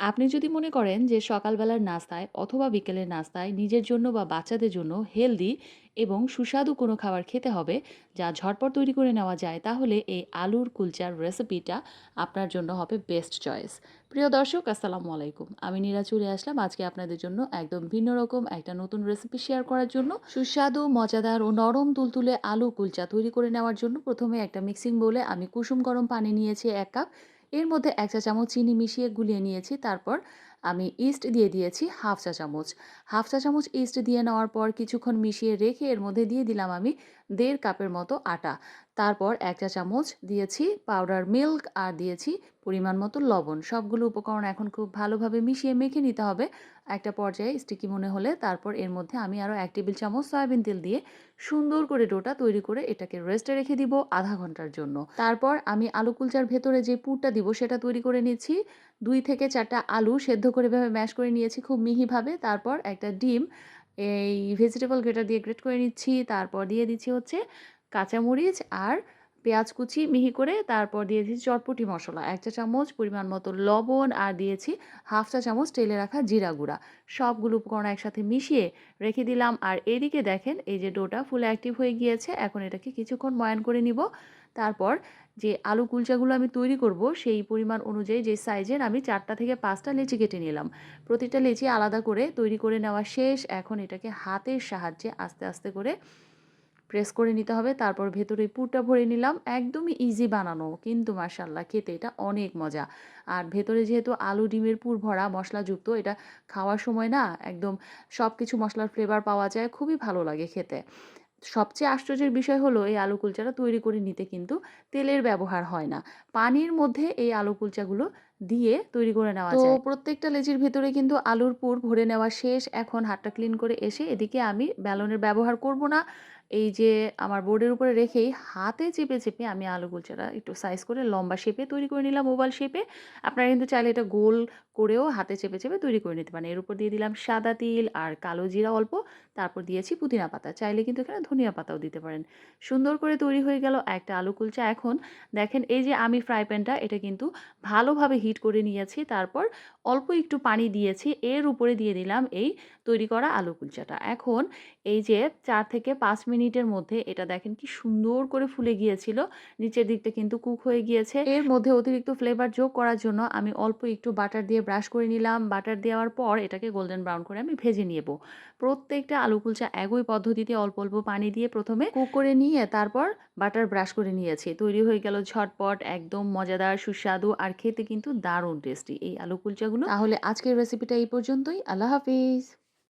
আপনি যদি মনে করেন যে সকালবেলার নাস্তায় অথবা বিকেলের নাস্তায় নিজের জন্য বা বাচ্চাদের জন্য হেলদি এবং সুস্বাদু কোনো খাবার খেতে হবে, যা ঝটপট তৈরি করে নেওয়া যায়, তাহলে এই আলুর কুলচার রেসিপিটা আপনার জন্য হবে বেস্ট চয়েস। প্রিয় দর্শক, আসসালামু আলাইকুম। আমি নীরা চলে আসলাম আজকে আপনাদের জন্য একদম ভিন্ন রকম একটা নতুন রেসিপি শেয়ার করার জন্য। সুস্বাদু, মজাদার ও নরম তুলতুলে আলু কুলচা তৈরি করে নেওয়ার জন্য প্রথমে একটা মিক্সিং বোলে আমি কুসুম গরম পানি নিয়েছি এক কাপ। এর মধ্যে এক চা চামচ চিনি মিশিয়ে গুলিয়ে নিয়েছি। তারপর আমি ইস্ট দিয়ে দিয়েছি হাফ চা চামচ। হাফ চা চামচ ইস্ট দিয়ে নেওয়ার পর কিছুক্ষণ মিশিয়ে রেখে এর মধ্যে দিয়ে দিলাম আমি দেড় কাপের মতো আটা। তারপর এক চা চামচ দিয়েছি পাউডার মিল্ক আর দিয়েছি পরিমাণ মতো লবণ। সবগুলো উপকরণ এখন খুব ভালোভাবে মিশিয়ে মেখে নিতে হবে। একটা পর্যায়ে স্টিকি মনে হলে তারপর এর মধ্যে আমি আরও এক টেবিল চামচ সয়াবিন তেল দিয়ে সুন্দর করে ডোটা তৈরি করে এটাকে রেস্টে রেখে দিব আধা ঘণ্টার জন্য। তারপর আমি আলু কুলচার ভেতরে যে পুরটা দিব সেটা তৈরি করে নিচ্ছি। দুই থেকে চারটা আলু সেদ্ধ করে এভাবে ম্যাশ করে নিয়েছি খুব মিহিভাবে। তারপর একটা ডিম, এই ভেজিটেবল গ্রেটার দিয়ে গ্রেট করে নিচ্ছি। তারপর দিয়ে দিচ্ছি হচ্ছে কাঁচামরিচ আর পেঁয়াজ কুচি মিহি করে তারপর দিয়ে দিয়েছি চটপটি মশলা। এক চা চামচ পরিমাণ মতো লবণ আর দিয়েছি হাফ চা চামচ তেলে রাখা জিরা গুঁড়া। সবগুলো উপকরণ একসাথে মিশিয়ে রেখে দিলাম। আর এদিকে দেখেন, এই যে ডোটা ফুল অ্যাক্টিভ হয়ে গিয়েছে। এখন এটাকে কিছুক্ষণ ময়ান করে নিব। তারপর যে আলু কুলচাগুলো আমি তৈরি করব, সেই পরিমাণ অনুযায়ী যে সাইজের আমি চারটা থেকে পাঁচটা লেচি কেটে নিলাম। প্রতিটা লেচি আলাদা করে তৈরি করে নেওয়া শেষ। এখন এটাকে হাতের সাহায্যে আস্তে আস্তে করে প্রেস করে নিতে হবে তারপর ভেতরে পুরটা ভরে নিলাম। একদমই ইজি বানানো কিন্তু মার্শাল্লাহ খেতে এটা অনেক মজা। আর ভেতরে যেহেতু আলু ডিমের পুর ভরা মশলাযুক্ত এটা খাওয়ার সময় না একদম সব কিছু মশলার ফ্লেভার পাওয়া যায় খুবই ভালো লাগে খেতে। সবচেয়ে আশ্চর্যের বিষয় হলো এই আলু কুলচাটা তৈরি করে নিতে কিন্তু তেলের ব্যবহার হয় না। পানির মধ্যে এই আলু কুলচাগুলো দিয়ে তৈরি করে নেওয়া যায়। তো প্রত্যেকটা লেচির ভেতরে কিন্তু আলুর পুর ভরে নেওয়া শেষ এখন হাতটা ক্লিন করে এসে এদিকে আমি ব্যালনের ব্যবহার করব না। এই যে আমার বোর্ডের উপরে রেখেই হাতে চেপে চেপে আমি আলু কুলচাটা একটু সাইজ করে লম্বা শেপে তৈরি করে নিলাম ওভাল শেপে আপনারা কিন্তু চাইলে এটা গোল করেও হাতে চেপে চেপে তৈরি করে নিতে পারেন। এর উপর দিয়ে দিলাম সাদা তিল আর কালো জিরা অল্প, তারপর দিয়েছি পুদিনা পাতা। চাইলে কিন্তু এখানে ধনিয়া পাতাও দিতে পারেন। সুন্দর করে তৈরি হয়ে গেল একটা আলু কুলচা। এখন দেখেন এই যে আমি ফ্রাই প্যানটা এটা কিন্তু ভালোভাবে হিট করে নিয়েছি। তারপর অল্প একটু পানি দিয়েছি। এর উপরে দিয়ে দিলাম এই তৈরি করা আলু কুলচাটা। এখন এই যে চার থেকে পাঁচ মিনিটের মধ্যে এটা দেখেন কি সুন্দর করে ফুলে গিয়েছিল। নিচের দিকটা কিন্তু কুক হয়ে গিয়েছে। এর মধ্যে অতিরিক্ত ফ্লেভার যোগ করার জন্য আমি অল্প একটু বাটার দিয়ে ব্রাশ করে নিলাম। বাটার দেওয়ার পর এটাকে গোল্ডেন ব্রাউন করে আমি ভেজে নেব। প্রত্যেকটা আলু কুলচা একই পদ্ধতিতে অল্প অল্প পানি দিয়ে প্রথমে কুক করে নিয়ে তারপর বাটার ব্রাশ করে নিয়েছি। তৈরি হয়ে গেল ঝটপট, একদম মজাদার, সুস্বাদু আর খেতে কিন্তু দারুণ টেস্টি এই আলু কুলচাগুলো। তাহলে আজকের রেসিপিটা এই পর্যন্তই। আল্লাহ হাফিজ।